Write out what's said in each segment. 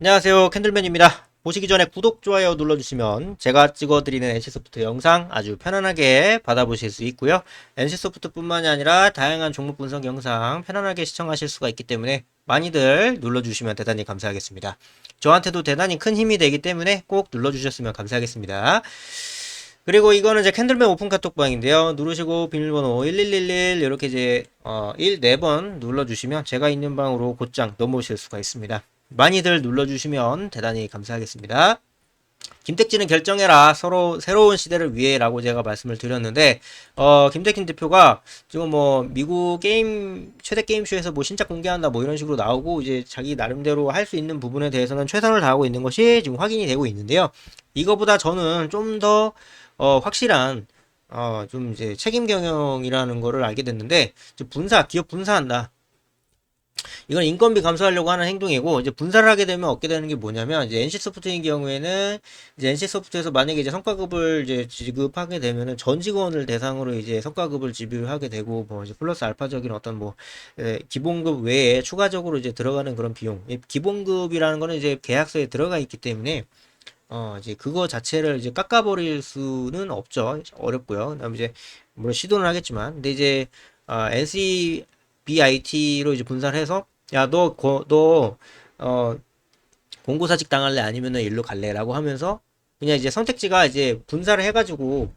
안녕하세요. 캔들맨입니다. 보시기 전에 구독 좋아요 눌러주시면 제가 찍어드리는 NC소프트 영상 아주 편안하게 받아보실 수 있고요. NC소프트 뿐만이 아니라 다양한 종목 분석 영상 편안하게 시청하실 수가 있기 때문에 많이들 눌러주시면 대단히 감사하겠습니다. 저한테도 대단히 큰 힘이 되기 때문에 꼭 눌러주셨으면 감사하겠습니다. 그리고 이거는 이제 캔들맨 오픈 카톡방인데요. 누르시고 비밀번호 1111 이렇게 이제 어, 1 4번 눌러주시면 제가 있는 방으로 곧장 넘어오실 수가 있습니다. 많이들 눌러주시면 대단히 감사하겠습니다. 김택진은 결정해라. 서로 새로운 시대를 위해라고 제가 말씀을 드렸는데 어, 김택진 대표가 지금 뭐 미국 게임 최대 게임쇼에서 뭐 신작 공개한다 뭐 이런 식으로 나오고 이제 자기 나름대로 할 수 있는 부분에 대해서는 최선을 다하고 있는 것이 지금 확인이 되고 있는데요. 이거보다 저는 좀더 어, 확실한 어, 좀 이제 책임 경영이라는 거를 알게 됐는데 분사, 기업 분사한다. 이건 인건비 감소하려고 하는 행동이고 이제 분사를 하게 되면 얻게 되는 게 뭐냐면 이제 NC 소프트인 경우에는 이제 NC 소프트에서 만약에 이제 성과급을 이제 지급하게 되면은 전 직원을 대상으로 이제 성과급을 지급을 하게 되고 뭐 이제 플러스 알파적인 어떤 뭐 에, 기본급 외에 추가적으로 이제 들어가는 그런 비용 이 기본급이라는 거는 이제 계약서에 들어가 있기 때문에 어, 이제 그거 자체를 이제 깎아버릴 수는 없죠. 어렵고요. 그다음에 이제 물론 시도는 하겠지만, 근데 이제 어, NCBIT로 이제 분산을 해서 야, 너, 거, 너, 어, 공고사직 당할래? 아니면은 일로 갈래?라고 하면서 그냥 이제 선택지가 이제 분사를 해가지고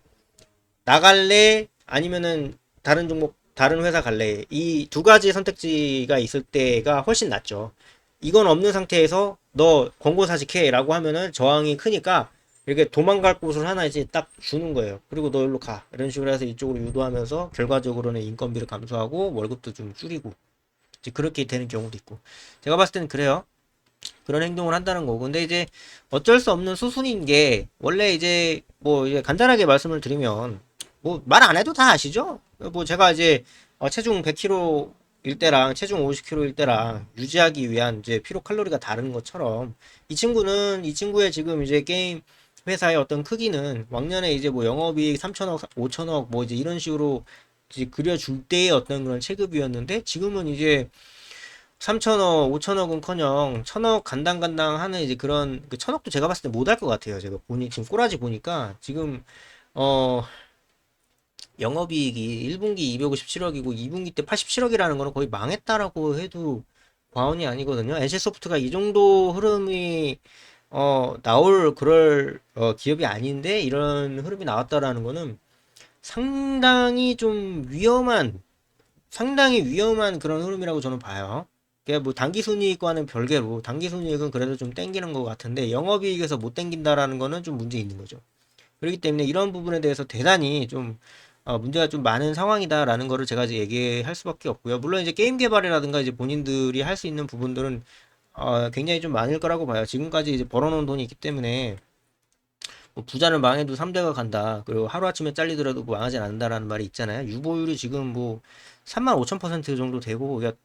나갈래? 아니면은 다른 종목, 다른 회사 갈래? 이 두 가지 선택지가 있을 때가 훨씬 낫죠. 이건 없는 상태에서 너 권고사직해 라고 하면은 저항이 크니까 이렇게 도망갈 곳을 하나 이제 딱 주는 거예요. 그리고 너 일로 가. 이런 식으로 해서 이쪽으로 유도하면서 결과적으로는 인건비를 감소하고 월급도 좀 줄이고 그렇게 되는 경우도 있고 제가 봤을 때는 그래요. 그런 행동을 한다는 거고. 근데 이제 어쩔 수 없는 수순인 게 원래 이제 뭐 이제 간단하게 말씀을 드리면 뭐 말 안 해도 다 아시죠? 뭐 제가 이제 어, 체중 100kg 일 때랑 체중 50kg 일 때랑 유지하기 위한 이제 피로 칼로리가 다른 것처럼 이 친구는 이 친구의 지금 이제 게임 회사의 어떤 크기는 왕년에 이제 뭐 영업이익 3천억, 5천억 뭐 이제 이런 식으로 그려줄 때의 어떤 그런 체급이었는데 지금은 이제 3천억, 5천억은 커녕 천억 간당간당 하는 이제 그런 그 천억도 제가 봤을 때 못 할 것 같아요. 제가 보니 지금 꼬라지 보니까 지금 어 영업이익이 1분기 257억이고 2분기 때 87억이라는 거는 거의 망했다라고 해도 과언이 아니거든요. NC소프트가 이 정도 흐름이 어, 나올 그럴 어, 기업이 아닌데 이런 흐름이 나왔다라는 거는 상당히 좀 위험한 상당히 위험한 그런 흐름이라고 저는 봐요. 그게 뭐 단기 순이익과는 별개로 단기 순이익은 그래도 좀 땡기는 것 같은데 영업이익에서 못 땡긴다라는 거는 좀 문제 있는 거죠. 그렇기 때문에 이런 부분에 대해서 대단히 좀 어, 문제가 좀 많은 상황이다라는 거를 제가 이제 얘기할 수밖에 없고요. 물론 이제 게임 개발이라든가 이제 본인들이 할 수 있는 부분들은 어, 굉장히 좀 많을 거라고 봐요. 지금까지 이제 벌어놓은 돈이 있기 때문에 뭐 부자는 망해도 3대가 간다. 그리고 하루아침에 잘리더라도 뭐 망하진 않는다라는 말이 있잖아요. 유보율이 지금 뭐 3만 5천 퍼센트 정도 되고 그러니까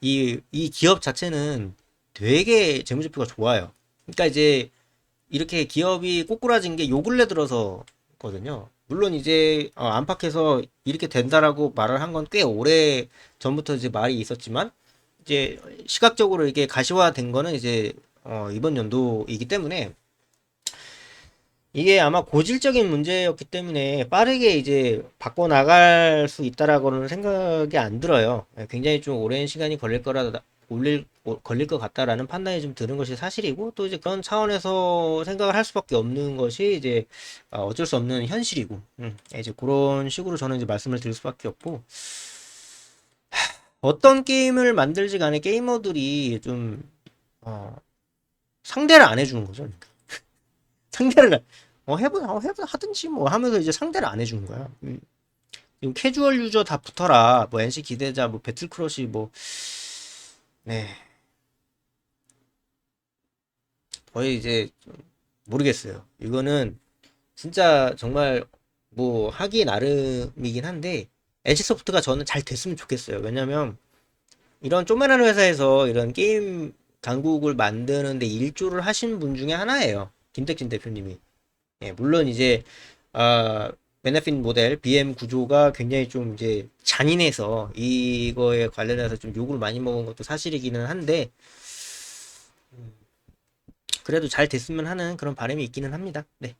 이, 이 기업 자체는 되게 재무제표가 좋아요. 그러니까 이제 이렇게 기업이 꼬꾸라진 게 요 근래 들어서거든요. 물론 이제 어, 안팎에서 이렇게 된다라고 말을 한 건 꽤 오래 전부터 이제 말이 있었지만 이제 시각적으로 이게 가시화된 거는 이제 어, 이번 연도이기 때문에 이게 아마 고질적인 문제였기 때문에 빠르게 이제 바꿔 나갈 수 있다라고는 생각이 안 들어요. 예, 굉장히 좀 오랜 시간이 걸릴 거라 올릴 걸릴 것 같다라는 판단이 좀 드는 것이 사실이고 또 이제 그런 차원에서 생각을 할 수밖에 없는 것이 이제 어, 어쩔 수 없는 현실이고 음, 이제 그런 식으로 저는 이제 말씀을 드릴 수밖에 없고 어떤 게임을 만들지 간에 게이머들이 좀 어, 상대를 안 해주는 거죠. 그러니까. 상대를 어 해보 어, 해보 하든지 뭐 하면서 이제 상대를 안 해주는 거야. 음. 지금 캐주얼 유저 다 붙어라. 뭐 NC 기대자, 뭐 배틀크러시, 뭐 네. 거의 이제 모르겠어요. 이거는 진짜 정말 뭐 하기 나름이긴 한데 NC소프트가 저는 잘 됐으면 좋겠어요. 왜냐면 이런 쪼매난 회사에서 이런 게임 강국을 만드는데 일조를 하신 분 중에 하나예요. 김택진 대표님이. 예, 물론 이제 아 베네핏 모델 BM 구조가 굉장히 좀 이제 잔인해서 이거에 관련해서 좀 욕을 많이 먹은 것도 사실이기는 한데 그래도 잘 됐으면 하는 그런 바람이 있기는 합니다. 네.